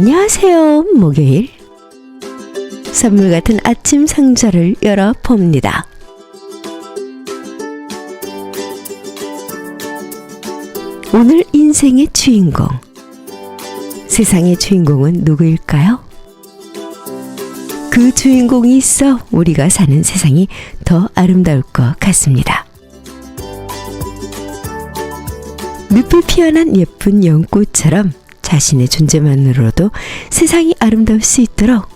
안녕하세요. 목요일. 선물 같은 아침 상자를 열어봅니다. 오늘 인생의 주인공. 세상의 주인공은 누구일까요? 그 주인공이 있어 우리가 사는 세상이 더 아름다울 것 같습니다. 늪을 피어난 예쁜 연꽃처럼 자신의 존재만으로도 세상이 아름다울 수 있도록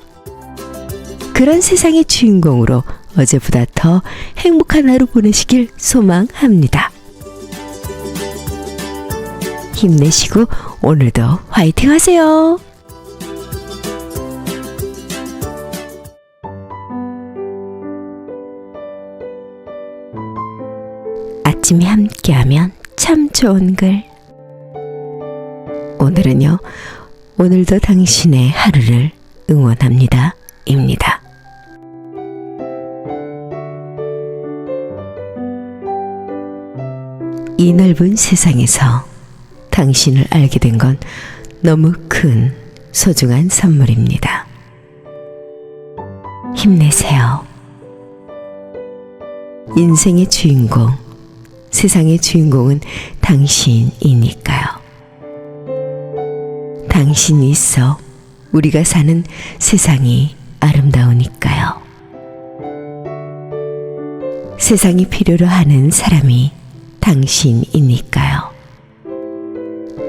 그런 세상의 주인공으로 어제보다 더 행복한 하루 보내시길 소망합니다. 힘내시고 오늘도 화이팅 하세요. 아침에 함께하면 참 좋은 글. 오늘은요, 오늘도 당신의 하루를 응원합니다. 입니다. 이 넓은 세상에서 당신을 알게 된 건 너무 큰 소중한 선물입니다. 힘내세요. 인생의 주인공, 세상의 주인공은 당신이니까요. 당신이 있어 우리가 사는 세상이 아름다우니까요. 세상이 필요로 하는 사람이 당신이니까요.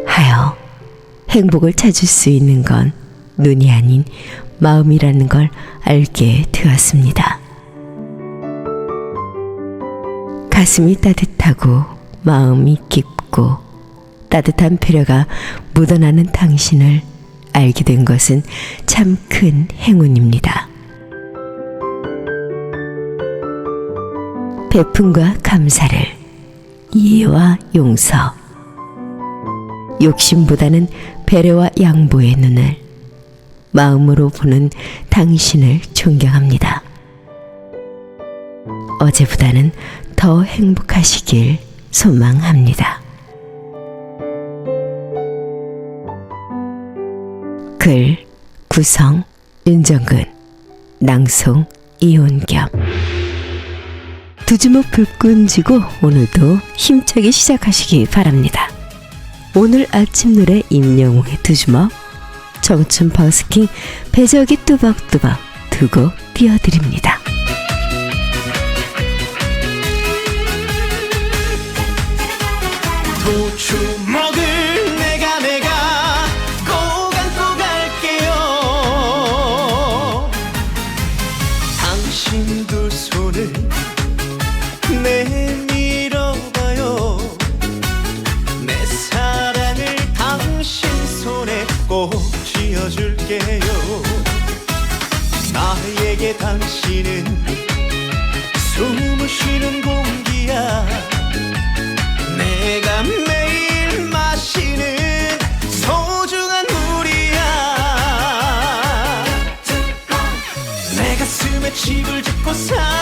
하여 행복을 찾을 수 있는 건 눈이 아닌 마음이라는 걸 알게 되었습니다. 가슴이 따뜻하고 마음이 깊고 따뜻한 배려가 묻어나는 당신을 알게 된 것은 참 큰 행운입니다. 베품과 감사를 이해와 용서 욕심보다는 배려와 양보의 눈을 마음으로 보는 당신을 존경합니다. 어제보다는 더 행복하시길 소망합니다. 글 구성 윤정근 낭송 이온겸 두 주먹 불끈 쥐고 오늘도 힘차게 시작하시기 바랍니다. 오늘 아침 노래 임영웅의 두 주먹 청춘 버스킹 배적이 뚜벅뚜벅 두 곡 띄워드립니다. 두주 집을 짓고 사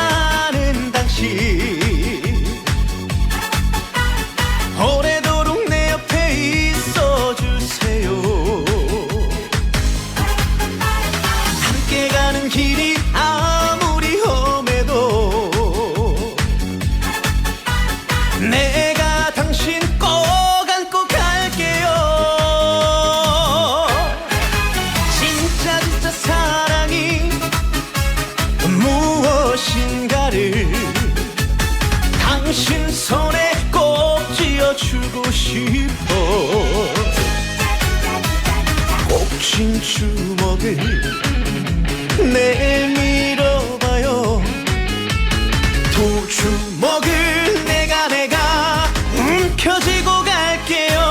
꼭쥔 주먹을 내밀어봐요. 두 주먹을 내가 내가 움켜쥐고 갈게요.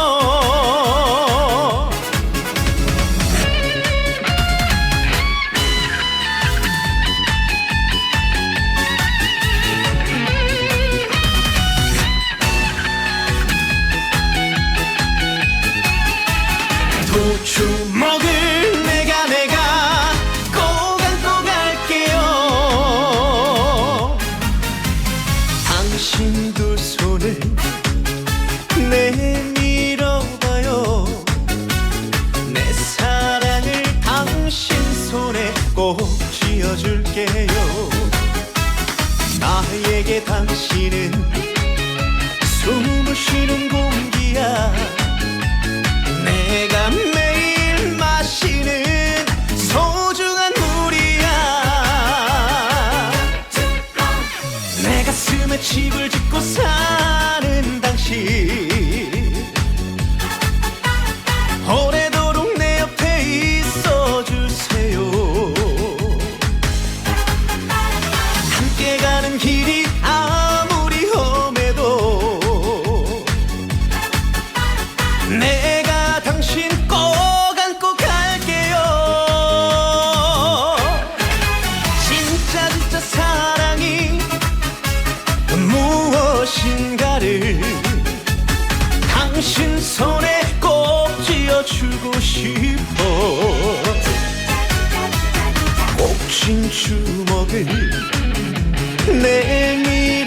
두 주먹 집을 짓고 사는 당신. 오래도록 내 옆에 있어 주세요. 함께 가는 길이 당신 손에 꼭 쥐어주고 싶어. 꼭진 주먹을 내밀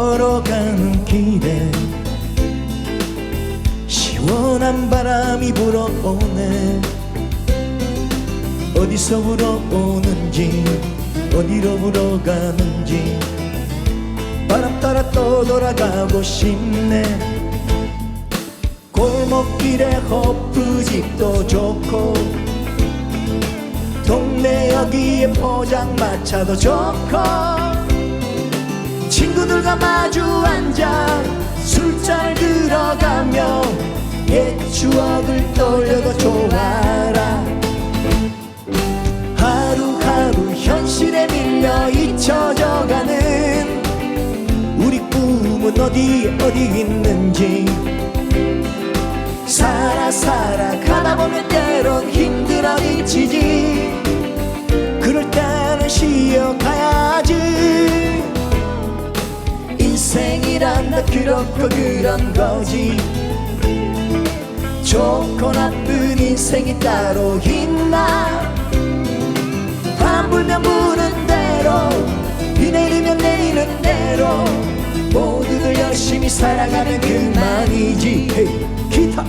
걸어가는 길에 시원한 바람이 불어오네. 어디서 불어오는지 어디로 불어가는지 바람 따라 떠돌아가고 싶네. 골목길에 허프집도 좋고 동네 여기에 포장마차도 좋고 친구들과 마주 앉아 술잔을 들어가며 옛 추억을 떠올려도 좋아라. 하루하루 현실에 밀려 잊혀져가는 우리 꿈은 어디 어디 있는지. 살아 살아 가다 보면 때론 힘들어 지치지. 그럴 때는 쉬어가야지 인생이란 다 그렇고 그런 거지. 좋고 나쁜 인생이 따로 있나? 바람 불면 부는 대로 비 내리면 내리는 대로. 모두들 열심히 살아가면 그만이지. 헤이, 기타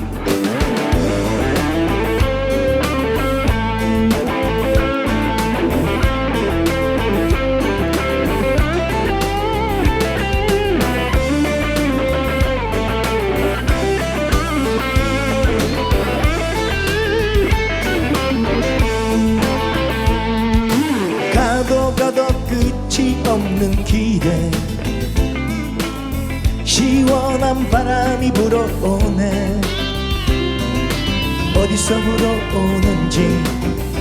어디서 불어오는지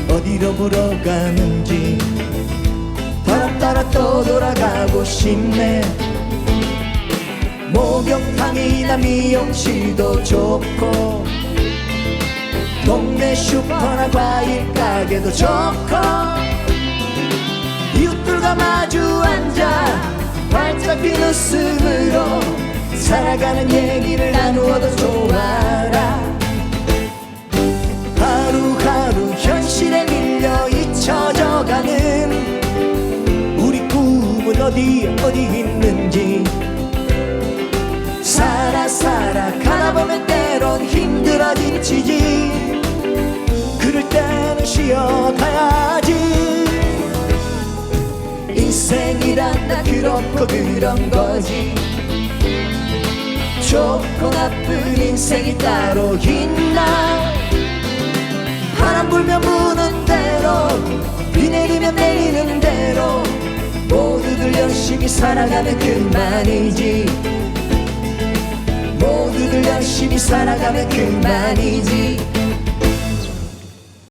어디로 불어가는지. 바람 따라 떠돌아가고 싶네. 목욕탕이나 미용실도 좋고 동네 슈퍼나 과일 가게도 좋고. 이웃들과 마주 앉아 활짝 핀 웃음으로 살아가는 얘기를 나누어도 좋아라 어디 어디 있는지. 살아 살아 가다 보면 때론 힘들어 지치지. 그럴 때는 쉬어가야지. 인생이란 다 그렇고 그런 거지. 좋고 나쁜 인생이 따로 있나? 바람 불면 부는 대로 비 내리면 내리는 대로 열심히 살아가면 그만이지. 모두들 열심히 살아가면 그만이지